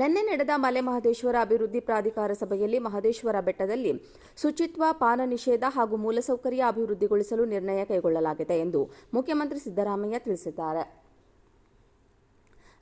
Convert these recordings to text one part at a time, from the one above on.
ನಿನ್ನೆ ನಡೆದ ಮಲೆ ಮಹದೇಶ್ವರ ಅಭಿವೃದ್ಧಿ ಪ್ರಾಧಿಕಾರ ಸಭೆಯಲ್ಲಿ ಮಹದೇಶ್ವರ ಬೆಟ್ಟದಲ್ಲಿ ಶುಚಿತ್ವ, ಪಾನ ನಿಷೇಧ ಹಾಗೂ ಮೂಲಸೌಕರ್ಯ ಅಭಿವೃದ್ಧಿಗೊಳಿಸಲು ನಿರ್ಣಯ ಕೈಗೊಳ್ಳಲಾಗಿದೆ ಎಂದು ಮುಖ್ಯಮಂತ್ರಿ ಸಿದ್ದರಾಮಯ್ಯ ತಿಳಿಸಿದ್ದಾರೆ.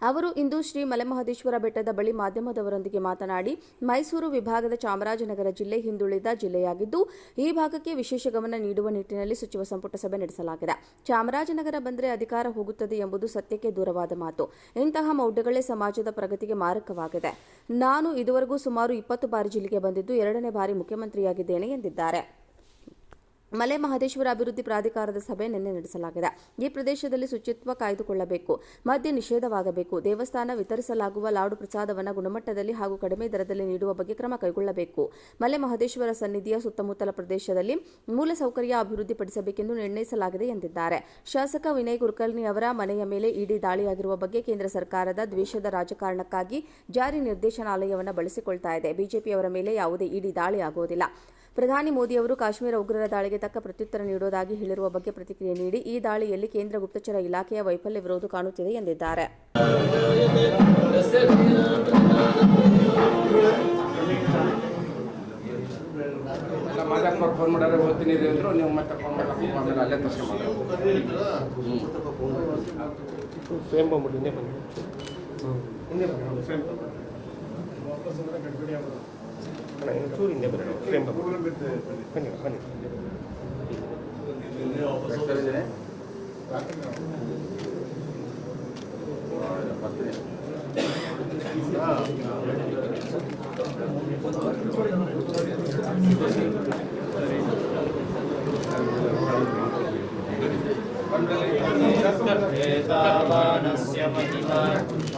ಅವರು ಇಂದು ಶ್ರೀ ಮಲೆಮಹದೇಶ್ವರ ಬೆಟ್ಟದ ಬಳಿ ಮಾಧ್ಯಮದವರೊಂದಿಗೆ ಮಾತನಾಡಿ, ಮೈಸೂರು ವಿಭಾಗದ ಚಾಮರಾಜನಗರ ಜಿಲ್ಲೆ ಹಿಂದುಳಿದ ಜಿಲ್ಲೆಯಾಗಿದ್ದು, ಈ ಭಾಗಕ್ಕೆ ವಿಶೇಷ ಗಮನ ನೀಡುವ ನಿಟ್ಟಿನಲ್ಲಿ ಸಚಿವ ಸಂಪುಟ ಸಭೆ ನಡೆಸಲಾಗಿದೆ. ಚಾಮರಾಜನಗರ ಬಂದರೆ ಅಧಿಕಾರ ಹೋಗುತ್ತದೆ ಎಂಬುದು ಸತ್ಯಕ್ಕೆ ದೂರವಾದ ಮಾತು. ಇಂತಹ ಮೌಢ್ಯಗಳೇ ಸಮಾಜದ ಪ್ರಗತಿಗೆ ಮಾರಕವಾಗಿದೆ. ನಾನು ಇದುವರೆಗೂ ಸುಮಾರು ಇಪ್ಪತ್ತು ಬಾರಿ ಜಿಲ್ಲೆಗೆ ಬಂದಿದ್ದು, ಎರಡನೇ ಬಾರಿ ಮುಖ್ಯಮಂತ್ರಿಯಾಗಿದ್ದೇನೆ ಎಂದಿದ್ದಾರೆ. ಮಲೆ ಮಹದೇಶ್ವರ ಅಭಿವೃದ್ಧಿ ಪ್ರಾಧಿಕಾರದ ಸಭೆ ನಿನ್ನೆ ನಡೆಸಲಾಗಿದೆ. ಈ ಪ್ರದೇಶದಲ್ಲಿ ಶುಚಿತ್ವ ಕಾಯ್ದುಕೊಳ್ಳಬೇಕು, ಮದ್ಯ ನಿಷೇಧವಾಗಬೇಕು, ದೇವಸ್ಥಾನ ವಿತರಿಸಲಾಗುವ ಲಾಡು ಪ್ರಸಾದವನ್ನು ಗುಣಮಟ್ಟದಲ್ಲಿ ಹಾಗೂ ಕಡಿಮೆ ದರದಲ್ಲಿ ನೀಡುವ ಬಗ್ಗೆ ಕ್ರಮ ಕೈಗೊಳ್ಳಬೇಕು. ಮಲೆ ಮಹದೇಶ್ವರ ಸನ್ನಿಧಿಯ ಸುತ್ತಮುತ್ತಲ ಪ್ರದೇಶದಲ್ಲಿ ಮೂಲಸೌಕರ್ಯ ಅಭಿವೃದ್ಧಿಪಡಿಸಬೇಕೆಂದು ನಿರ್ಣಯಿಸಲಾಗಿದೆ ಎಂದಿದ್ದಾರೆ. ಶಾಸಕ ವಿನಯ್ ಕುಲಕರ್ಣಿ ಅವರ ಮನೆಯ ಮೇಲೆ ಇಡಿ ದಾಳಿಯಾಗಿರುವ ಬಗ್ಗೆ ಕೇಂದ್ರ ಸರ್ಕಾರದ ದ್ವೇಷದ ರಾಜಕಾರಣಕ್ಕಾಗಿ ಜಾರಿ ನಿರ್ದೇಶನಾಲಯವನ್ನು ಬಳಸಿಕೊಳ್ತಾ ಇದೆ. ಬಿಜೆಪಿಯವರ ಮೇಲೆ ಯಾವುದೇ ಇಡಿ ದಾಳಿ ಆಗುವುದಿಲ್ಲ. ಪ್ರಧಾನಿ ಮೋದಿ ಅವರು ಕಾಶ್ಮೀರ ಉಗ್ರರ ದಾಳಿಗೆ ತಕ್ಕ ಪ್ರತ್ಯುತ್ತರ ನೀಡುವುದಾಗಿ ಹೇಳಿರುವ ಬಗ್ಗೆ ಪ್ರತಿಕ್ರಿಯೆ ನೀಡಿ ಈ ದಾಳಿಯಲ್ಲಿ ಕೇಂದ್ರ ಗುಪ್ತಚರ ಇಲಾಖೆಯ ವೈಫಲ್ಯವಿರುವುದು ಕಾಣುತ್ತಿದೆ ಎಂದಿದ್ದಾರೆ. ಫೋನ್ ಮಾಡಿದ್ರೆ ಓದ್ತೀನಿ ಇದೆ ಅಂದ್ರು ನೀವು ಮತ್ತೆ ಫೋನ್ ಮಾಡಕ್ಕೆ ಆಮೇಲೆ ಅಲ್ಲೇ ತರ್ಸ್ಕೊಂಬಂದ್ರೆ ಸೇಮ್ ಬಂದ್ಬಿಟ್ಟು ಹಿಂದೆ ಬನ್ನಿ ಹಿಂದೆ ಬನ್ನಿ ஆனால் எனக்கு சூரியன் இந்த பேர் ஃப்ரேம் பண்ணிடுறேன் பண்ணிடுறேன் वेदावानस्य महिमा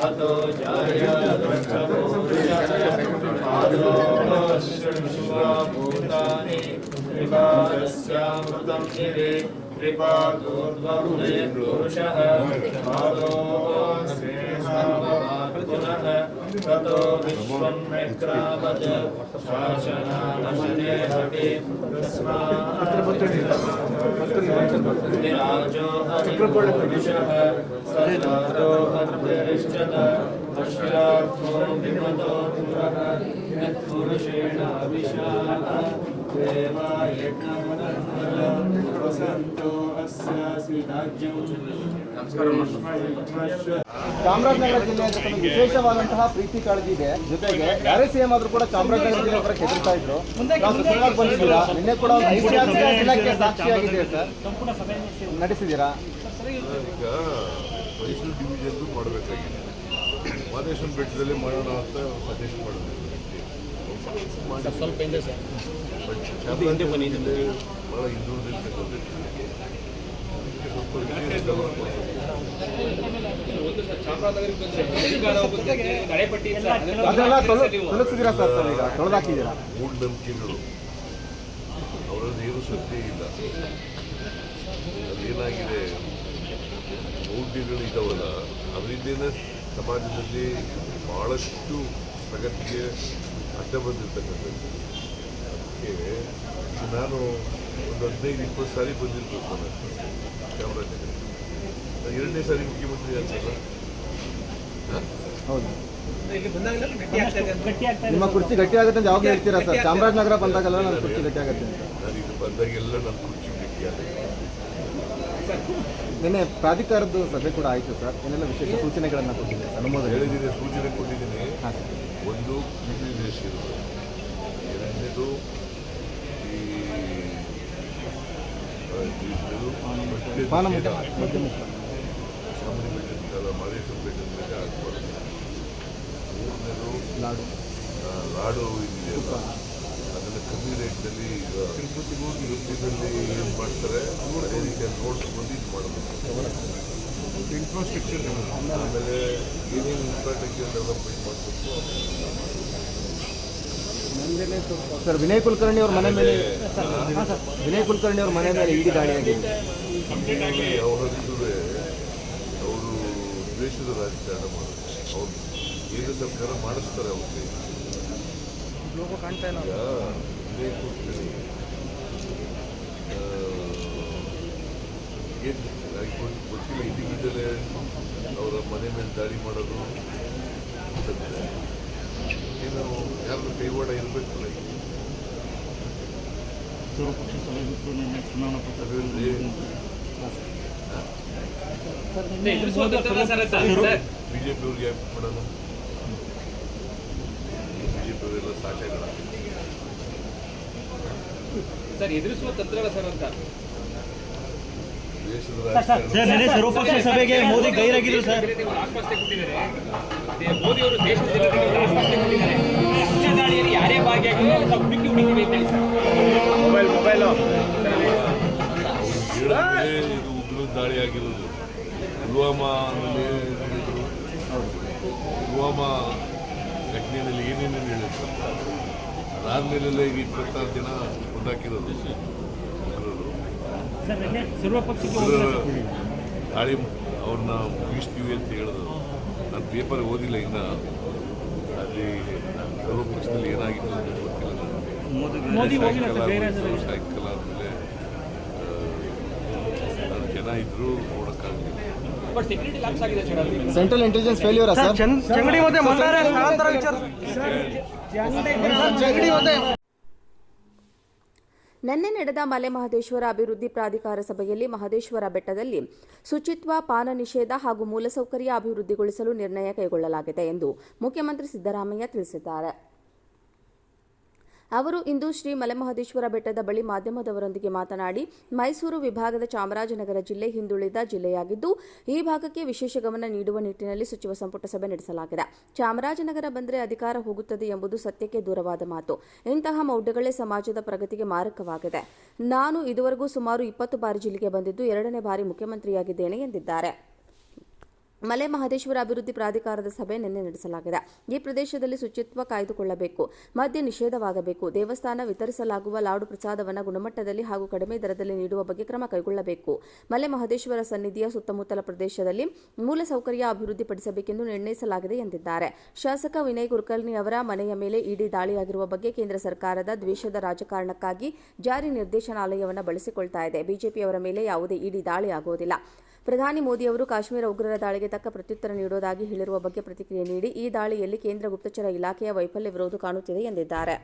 अतो जाया दुष्टभूषः आदो सर्वभूतानि कृपादस्यामृतं शिरे कृपादोर्वभुजे पुरुषः। पादो पुनः ततो विश्वं विक्रामत शासनानशने हवे तस्मात् राजो अनिपुरुषः सर्वादो अन्तरिष्ठत। विमतो पुरः यत्पुरुषेण अभिशाः वसन्तो अस्यासि राज्यं ನಮಸ್ಕಾರ ಮಾಡ್ತೀನಿ ಚಾಮರಾಜನಗರ ಜಿಲ್ಲೆ ಅಂತ ಒಂದು ವಿಶೇಷವಾದಂತಹ ಪ್ರೀತಿ ಕಾಳಜಿ ಇದೆ ಜೊತೆಗೆ ಯಾರೇ ಸಿಎಂ ಆದ್ರೂ ಕೂಡ ಚಾಮರಾಜನಗರ ಜಿಲ್ಲೆ ಬರಕ್ಕೆ ಹೆದರ್ತಾ ಇದ್ರು ನಾವು ಸುಖವಾಗಿ ಬಂದಿದ್ದೀರಾ ನಿನ್ನೆ ಕೂಡ ಒಂದು ಐತಿಹಾಸಿಕ ದಿನಕ್ಕೆ ಸಾಕ್ಷಿಯಾಗಿದೆ ಸರ್ ನಡೆಸಿದ್ದೀರಾ ಈಗ ಮೈಸೂರು ಡಿವಿಷನ್ದು ಮಾಡಬೇಕಾಗಿದೆ ಮಾದೇಶ್ವರ ಬೆಟ್ಟದಲ್ಲಿ ಮಾಡೋಣ ಅಂತ ಸಜೆಸ್ಟ್ ಮಾಡ್ತಾರೆ ಸ್ವಲ್ಪ ಹಿಂದೆ ಸರ್. ಭಾಳ ಹಿಂದುಳಿದಿರ್ತಕ್ಕಂಥ ಸರ್ ತಾವೀಗ ತೊಳೆದಾಕಿದ್ದೀರಾ ಮೂಢನಂಬಿಕೆಗಳು ಅವರಲ್ಲಿ ಏನು ಸತ್ಯ ಇಲ್ಲ. ಅದೇನಾಗಿದೆ ಮೌಢ್ಯಗಳು ಇದಾವಲ್ಲ ಅದರಿಂದನೇ ಸಮಾಜದಲ್ಲಿ ಬಹಳಷ್ಟು ಪ್ರಗತಿಗೆ ಅಡ್ಡ ಬಂದಿರ್ತಕ್ಕಂಥದ್ದು. ಅದಕ್ಕೆ ನಾನು ಒಂದು ಹದಿನೈದು ಇಪ್ಪತ್ತು ಸಾರಿ ಬಂದಿರಬೇಕು ನಾನು. ಚಾಮರಾಜನಗರ ಎರಡನೇ ಸಾರಿ ಮುಖ್ಯಮಂತ್ರಿ ಆಗ್ತಲ್ಲ ಹೌದು. ನಿಮ್ಮ ಕುರ್ಚಿ ಗಟ್ಟಿ ಆಗುತ್ತೆ ಅಂತ ಯಾವಾಗಲೂ ಹೇಳ್ತೀರಾ ಸರ್? ಚಾಮರಾಜನಗರ ಬಂದಾಗೆಲ್ಲ ನನ್ನ ಕುರ್ಚಿ ಗಟ್ಟಿ ಆಗುತ್ತೆ ಅಂತ. ನಾನು ಇದು ಬಂದಾಗೆಲ್ಲ ನನ್ನ ಕುರ್ಚಿ ಗಟ್ಟಿಯಾಗುತ್ತೆ ನಿನ್ನೆ ಪ್ರಾಧಿಕಾರದ ಸಭೆ ಕೂಡ ಆಯಿತು ಸರ್. ಏನೆಲ್ಲ ವಿಶೇಷ ಸೂಚನೆಗಳನ್ನು ಕೊಟ್ಟಿದೆ ಅನುಮೋದನೆ. ಹೇಳಿದ್ದೀನಿ ಸೂಚನೆ ಕೊಟ್ಟಿದ್ದೀನಿ. ಒಂದು ವೇಸ್ಟ್ ಇರೋದು. ಎರಡನೇದು ಬೆಟ್ಟದ ಹಾಕ್ಬಾರ್ದು. ಮೂರನೇದು ಲಾಡು. ಲಾಡು ಇದೆಯಲ್ಲ ಕಮ್ಮಿ ರೇಟ್ನಲ್ಲಿ ಈಗ ತಿರುಪತಿಗೂ ತಿರುಪತಿನಲ್ಲಿ ಏನು ಮಾಡ್ತಾರೆ ಅದಕ್ಕೆ ಬಂದು ಇದು ಮಾಡಬೇಕು. ಇನ್ಫ್ರಾಸ್ಟ್ರಕ್ಚರ್ ಆಮೇಲೆ ಏನೇನು ಇನ್ಫ್ರಾಸ್ಟ್ರಕ್ಚರ್ ಡೆವಲಪ್ಮೆಂಟ್ ಮಾಡಬೇಕು. ಸರ್ ವಿನಯ್ ಕುಲಕರ್ಣಿ ಅವ್ರ ಮನೆ ಮೇಲೆ ಸರ್ ವಿನಯ್ ಕುಲಕರ್ಣಿ ಅವ್ರ ಮನೆ ಮೇಲೆ ಇಡಿ ಆಗಿದೆ. ಅವರದ್ದು ಅವರು ದ್ವೇಷದ ರಾಜಕಾರಣ ಮಾಡೋದು ಅವರು ಏನು ಸರ್ಕಾರ ಮಾಡಿಸ್ತಾರೆ ಅವ್ರಿಗೆ. ಕಾಣ್ತಾ ವಿನಯ್ ಕುಲಕರ್ಣಿ ಏನು ಗೊತ್ತಿಲ್ಲ ಅವರ ಮನೆ ಮೇಲೆ ದಾಳಿ ಮಾಡೋದು. ಏನು ಯಾರು ಕೈವಾಡ ಇರಬೇಕಲ್ಲ ಬಿಜೆಪಿ ಮಾಡೋದು ಬಿಜೆಪಿ ಸಾಕಾಗಲ್ಲ ಸರ್ ಎದುರಿಸುವ ತಂತ್ರಗಳ ಸರ್ ಅಂತ. ಸರ್ ಸರ್ವಪಕ್ಷ ಸಭೆಗೆ ಮೋದಿ ಗೈರಾಗಿದ್ರು ಸರ್. ಮೋದಿ ಅವರು ದೇಶದ ಜನತೆಗೆ ಯಾರೇ ಭಾಗಿಯಾಗಿದ್ರು ಹುಡುಕಿವಿ ಅಂತ ಹೇಳಿ ಮೊಬೈಲ್ ಮೊಬೈಲು. ಇದು ಉಗ್ರ ದಾಳಿ ಆಗಿರೋದು ಪುಲ್ವಾಮಾದಲ್ಲಿ ಏನಿದ್ರು ಪುಲ್ವಾಮಾ ಘಟನೆಯಲ್ಲಿ ಏನೇನೇನು ಹೇಳಿದ್ರು ಅದಾದ್ಮೇಲೆಲ್ಲ ಈಗ ಇಪ್ಪತ್ತಾರು ದಿನ ಮುಂದಾಕಿರೋದು ಗಾಳಿ ನೆನೆ ಅವ್ರನ್ನ ಮುಗಿಸ್ತೀವಿ ಅಂತ ಹೇಳಿದ್ರು. ನಾನು ಪೇಪರ್ ಓದಿಲ್ಲ ಇನ್ನ. ಅಲ್ಲಿ ಸರ್ವಪಕ್ಷದಲ್ಲಿ ಏನಾಗಿತ್ತು ಅಂತ ಗೊತ್ತಿಲ್ಲ ಹೋಗಿಲ್ಲ ಸಾಯಂಕಾಲ ಆದಮೇಲೆ ಜನ ಇದ್ರು ನೋಡೋಕ್ಕಾಗಲಿಲ್ಲ. ಬಟ್ ಸೆಕ್ಯೂರಿಟಿ ಲ್ಯಾಪ್ಸ್ ಆಗಿದೆ ಸರ್ ಅಲ್ಲಿ. Central intelligence failure sir Changadi ಮತ್ತೆ ಮಲ್ಲಾರ ಸ್ಥಳಾಂತರ ವಿಚಾರ ಚಂಗಡಿ ಮತ್ತೆ ನಿನ್ನೆ ನಡೆದ ಮಲೆ ಮಹದೇಶ್ವರ ಅಭಿವೃದ್ಧಿ ಪ್ರಾಧಿಕಾರ ಸಭೆಯಲ್ಲಿ ಮಹದೇಶ್ವರ ಬೆಟ್ಟದಲ್ಲಿ ಶುಚಿತ್ವ ಪಾನ ನಿಷೇಧ ಹಾಗೂ ಮೂಲಸೌಕರ್ಯ ಅಭಿವೃದ್ಧಿಗೊಳಿಸಲು ನಿರ್ಣಯ ಕೈಗೊಳ್ಳಲಾಗಿದೆ ಎಂದು ಮುಖ್ಯಮಂತ್ರಿ ಸಿದ್ದರಾಮಯ್ಯ ತಿಳಿಸಿದ್ದಾರೆ. ಅವರು ಇಂದು ಶ್ರೀ ಮಲೆಮಹದೇಶ್ವರ ಬೆಟ್ಟದ ಬಳಿ ಮಾಧ್ಯಮದವರೊಂದಿಗೆ ಮಾತನಾಡಿ, ಮೈಸೂರು ವಿಭಾಗದ ಚಾಮರಾಜನಗರ ಜಿಲ್ಲೆ ಹಿಂದುಳಿದ ಜಿಲ್ಲೆಯಾಗಿದ್ದು, ಈ ಭಾಗಕ್ಕೆ ವಿಶೇಷ ಗಮನ ನೀಡುವ ನಿಟ್ಟಿನಲ್ಲಿ ಸಚಿವ ಸಂಪುಟ ಸಭೆ ನಡೆಸಲಾಗಿದೆ. ಚಾಮರಾಜನಗರ ಬಂದರೆ ಅಧಿಕಾರ ಹೋಗುತ್ತದೆ ಎಂಬುದು ಸತ್ಯಕ್ಕೆ ದೂರವಾದ ಮಾತು. ಇಂತಹ ಮೌಢ್ಯಗಳೇ ಸಮಾಜದ ಪ್ರಗತಿಗೆ ಮಾರಕವಾಗಿದೆ. ನಾನು ಇದುವರೆಗೂ ಸುಮಾರು ಇಪ್ಪತ್ತು ಬಾರಿ ಜಿಲ್ಲೆಗೆ ಬಂದಿದ್ದು, ಎರಡನೇ ಬಾರಿ ಮುಖ್ಯಮಂತ್ರಿಯಾಗಿದ್ದೇನೆ ಎಂದಿದ್ದಾರೆ. ಮಲೆ ಮಹದೇಶ್ವರ ಅಭಿವೃದ್ಧಿ ಪ್ರಾಧಿಕಾರದ ಸಭೆ ನಿನ್ನೆ ನಡೆಸಲಾಗಿದೆ. ಈ ಪ್ರದೇಶದಲ್ಲಿ ಶುಚಿತ್ವ ಕಾಯ್ದುಕೊಳ್ಳಬೇಕು, ಮದ್ಯ ನಿಷೇಧವಾಗಬೇಕು, ದೇವಸ್ಥಾನ ವಿತರಿಸಲಾಗುವ ಲಾಡು ಪ್ರಸಾದವನ್ನು ಗುಣಮಟ್ಟದಲ್ಲಿ ಹಾಗೂ ಕಡಿಮೆ ದರದಲ್ಲಿ ನೀಡುವ ಬಗ್ಗೆ ಕ್ರಮ ಕೈಗೊಳ್ಳಬೇಕು. ಮಲೆ ಮಹದೇಶ್ವರ ಸನ್ನಿಧಿಯ ಸುತ್ತಮುತ್ತಲ ಪ್ರದೇಶದಲ್ಲಿ ಮೂಲಸೌಕರ್ಯ ಅಭಿವೃದ್ಧಿಪಡಿಸಬೇಕೆಂದು ನಿರ್ಣಯಿಸಲಾಗಿದೆ ಎಂದಿದ್ದಾರೆ. ಶಾಸಕ ವಿನಯ್ ಕುಲಕರ್ಣಿ ಅವರ ಮನೆಯ ಮೇಲೆ ಇಡಿ ದಾಳಿಯಾಗಿರುವ ಬಗ್ಗೆ ಕೇಂದ್ರ ಸರ್ಕಾರದ ದ್ವೇಷದ ರಾಜಕಾರಣಕ್ಕಾಗಿ ಜಾರಿ ನಿರ್ದೇಶನಾಲಯವನ್ನು ಬಳಸಿಕೊಳ್ತಾ ಇದೆ. ಬಿಜೆಪಿಯವರ ಮೇಲೆ ಯಾವುದೇ ಇಡಿ ದಾಳಿ ಆಗುವುದಿಲ್ಲ. ಪ್ರಧಾನಿ ಮೋದಿ ಅವರು ಕಾಶ್ಮೀರ ಉಗ್ರರ ದಾಳಿಗೆ ತಕ್ಕ ಪ್ರತ್ಯುತ್ತರ ನೀಡುವುದಾಗಿ ಹೇಳಿರುವ ಬಗ್ಗೆ ಪ್ರತಿಕ್ರಿಯೆ ನೀಡಿ, ಈ ದಾಳಿಯಲ್ಲಿ ಕೇಂದ್ರ ಗುಪ್ತಚರ ಇಲಾಖೆಯ ವೈಫಲ್ಯ ವಿರೋಧ ಕಾಣುತ್ತಿದೆ ಎಂದಿದ್ದಾರೆ.